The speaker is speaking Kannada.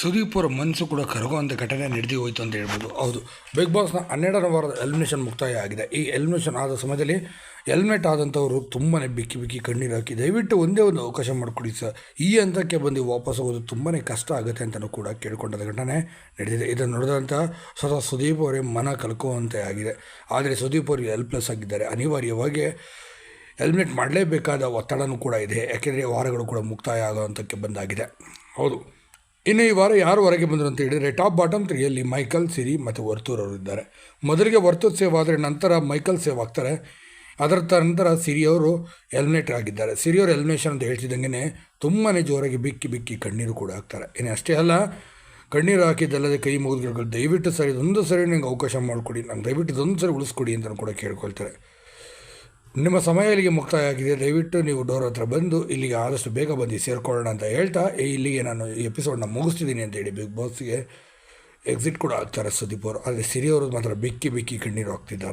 ಸುದೀಪ್ ಅವರ ಮನಸ್ಸು ಕೂಡ ಕರಗುವಂಥ ಘಟನೆ ನಡೆದು ಹೋಯಿತು ಅಂತ ಹೇಳ್ಬೋದು. ಹೌದು. ಬಿಗ್ ಬಾಸ್ನ ಹನ್ನೆರಡನೇ ವಾರದ ಎಲಿಮಿನೇಷನ್ ಮುಕ್ತಾಯ ಆಗಿದೆ. ಈ ಎಲಿಮಿನೇಷನ್ ಆದ ಸಮಯದಲ್ಲಿ ಎಲ್ಮೆಟ್ ಆದಂಥವರು ತುಂಬಾ ಬಿಕ್ಕಿ ಬಿಕ್ಕಿ ಕಣ್ಣೀರು ಹಾಕಿ ದಯವಿಟ್ಟು ಒಂದೇ ಒಂದು ಅವಕಾಶ ಮಾಡಿಕೊಡಿ ಸರ್. ಈ ಹಂತಕ್ಕೆ ಬಂದು ವಾಪಸ್ ಹೋಗೋದು ತುಂಬಾ ಕಷ್ಟ ಆಗುತ್ತೆ ಅಂತಲೂ ಕೂಡ ಕೇಳಿಕೊಂಡದ ಘಟನೆ ನಡೆದಿದೆ. ಇದನ್ನು ನೋಡಿದಂಥ ಸ್ವತಃ ಸುದೀಪ್ ಅವರೇ ಮನ ಕಲ್ಕುವಂತೆ ಆಗಿದೆ. ಆದರೆ ಸುದೀಪ್ ಅವರು ಹೆಲ್ಪ್ಲೆಸ್ ಆಗಿದ್ದಾರೆ. ಅನಿವಾರ್ಯವಾಗಿ ಹೆಲ್ಮೆಟ್ ಮಾಡಲೇಬೇಕಾದ ಒತ್ತಡನೂ ಕೂಡ ಇದೆ. ಯಾಕೆಂದರೆ ವಾರಗಳು ಕೂಡ ಮುಕ್ತಾಯ ಆಗೋವಂಥಕ್ಕೆ ಬಂದಾಗಿದೆ. ಹೌದು. ಇನ್ನು ಈ ವಾರ ಯಾರು ಹೊರಗೆ ಬಂದರು ಅಂತ ಹೇಳಿದರೆ ಟಾಪ್ ಬಾಟಮ್ ತ್ರೀಯಲ್ಲಿ ಮೈಕಲ್, ಸಿರಿ ಮತ್ತು ವರ್ತೂರ್ ಅವರು ಇದ್ದಾರೆ. ಮೊದಲಿಗೆ ವರ್ತೂರ್ ಸೇವ್ ಆದರೆ ನಂತರ ಮೈಕಲ್ ಸೇವ್ ಆಗ್ತಾರೆ. ಅದರ ನಂತರ ಸಿರಿಯವರು ಎಲಿಮಿನೇಟ್ ಆಗಿದ್ದಾರೆ. ಸಿರಿಯವರು ಎಲಿಮಿನೇಷನ್ ಅಂತ ಹೇಳ್ತಿದ್ದಂಗೆ ತುಂಬಾ ಜೋರಾಗಿ ಬಿಕ್ಕಿ ಬಿಕ್ಕಿ ಕಣ್ಣೀರು ಕೂಡ ಹಾಕ್ತಾರೆ. ಇನ್ನು ಅಷ್ಟೇ ಅಲ್ಲ, ಕಣ್ಣೀರು ಹಾಕಿದ್ದಲ್ಲದೆ ಕೈ ಮುಗಿದ್ಗಳು ದಯವಿಟ್ಟು ಸರಿ, ಇದೊಂದು ಸರಿ ನಂಗೆ ಅವಕಾಶ ಮಾಡಿಕೊಡಿ. ನಂಗೆ ದಯವಿಟ್ಟು ಇದೊಂದು ಸರಿ ಉಳಿಸ್ಕೊಡಿ ಅಂತ ಕೂಡ ಕೇಳ್ಕೊಳ್ತಾರೆ. ನಿಮ್ಮ ಸಮಯ ಇಲ್ಲಿಗೆ ಮುಕ್ತಾಯ ಆಗಿದೆ ದಯವಿಟ್ಟು ನೀವು ಡೋರ್ ಹತ್ರ ಬಂದು ಇಲ್ಲಿಗೆ ಆದಷ್ಟು ಬೇಗ ಬಂದು ಸೇರಿಕೊಳ್ಳೋಣ ಅಂತ ಹೇಳ್ತಾ ಇಲ್ಲಿಗೆ ನಾನು ಈ ಎಪಿಸೋಡ್ನ ಮುಗಿಸ್ತಿದ್ದೀನಿ ಅಂತ ಹೇಳಿ ಬಿಗ್ ಬಾಸ್ಗೆ ಎಕ್ಸಿಟ್ ಕೂಡ ಆಗ್ತಾರೆ ಸುದೀಪ್ ಅವರು. ಆದರೆ ಸಿರಿಯವರು ಮಾತ್ರ ಬಿಕ್ಕಿ ಬಿಕ್ಕಿ ಕಣ್ಣೀರು ಹಾಕ್ತಿದ್ದಾರೆ.